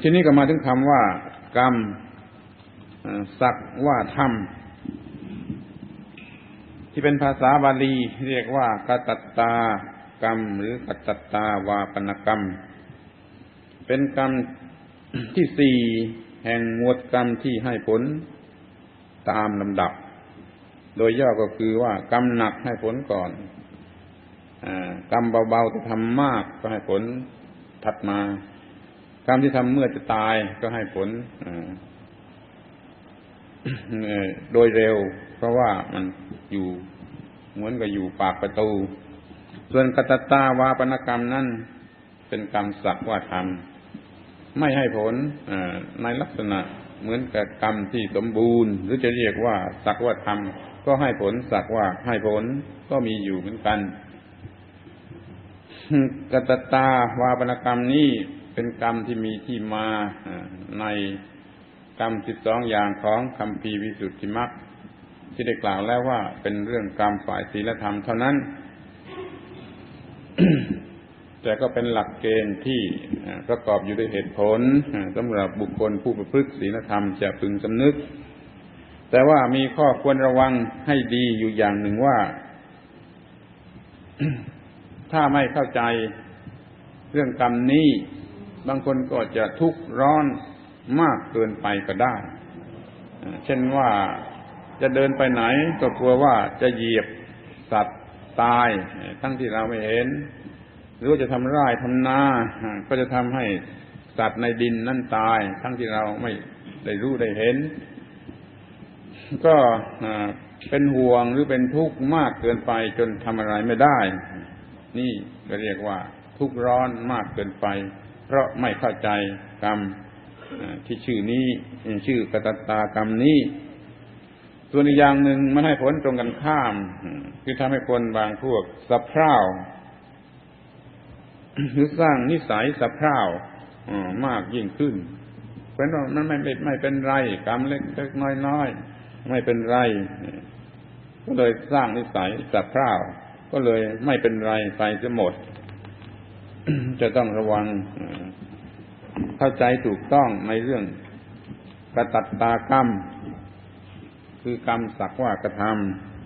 ทีนี้ก็มาถึงคำว่ากรรมสักว่าธรรม ที่เป็นภาษาบาลี เรียกว่ากตัตตากรรม หรือกตัตตาวาปนกรรม เป็นกรรมที่สี่แห่งหมวดกรรมที่ให้ผลตามลำดับ โดยย่อก็คือว่ากรรมหนักให้ผลก่อนอกรรมเบาๆจะทำมากก็ให้ผลถัดมา กรรมที่ทำเมื่อจะตายก็ให้ผลโดยเร็ว เพราะว่ามันอยู่เหมือนกับอยู่ปากประตู ส่วนกตตาวาปนกรรมนั่นเป็นกรรมสักว่าทำไม่ให้ผลในลักษณะเหมือนกับกรรมที่สมบูรณ์ หรือจะเรียกว่าสักว่าทำก็ให้ผลสักว่าให้ผลก็มีอยู่เหมือนกันกตตาวาปนกรรมนี้ เป็นกรรมที่มีที่มาในกรรมสิบสองอย่างของคำพีวิสุทธิมรรคที่ได้กล่าวแล้วว่าเป็นเรื่องกรรมฝ่ายศีลธรรมเท่านั้น แต่ก็เป็นหลักเกณฑ์ที่ประกอบอยู่ด้วยเหตุผลสำหรับบุคคลผู้ประพฤติศีลธรรมจะพึงสำนึก แต่ว่ามีข้อควรระวังให้ดีอยู่อย่างหนึ่งว่า ถ้าไม่เข้าใจเรื่องกรรมนี้ บางคนก็จะทุกข์ร้อนมากเกินไปก็ได้ เช่นว่าจะเดินไปไหนก็กลัวว่าจะเหยียบสัตว์ตาย ทั้งที่เราไม่เห็น หรือว่าจะทำไร่ทำนา ก็จะทำให้สัตว์ในดินนั่นตาย ทั้งที่เราไม่ได้รู้ได้เห็น ก็เป็นห่วงหรือเป็นทุกข์มากเกินไปจนทำอะไรไม่ได้ นี่ก็เรียกว่าทุกข์ร้อนมากเกินไป เพราะไม่เข้าใจกรรมที่ชื่อนี้ชื่อกตัตตากรรมนี้ ส่วนอีกอย่างหนึ่งมันให้ผลตรงกันข้าม คือทำให้คนบางพวกสับเพร่าหรือสร้างนิสัยสับเพร่ามากยิ่งขึ้น เพราะนั้นมันไม่ไม่เป็นไรกรรมเล็กเล็กน้อยน้อยไม่เป็นไร ก็เลยสร้างนิสัยสับเพร่าก็เลยไม่เป็นไรไปจะหมด จะต้องระวัง เข้าใจถูกต้องในเรื่องกระตัดตากรรม คือกรรมสักว่ากระทำ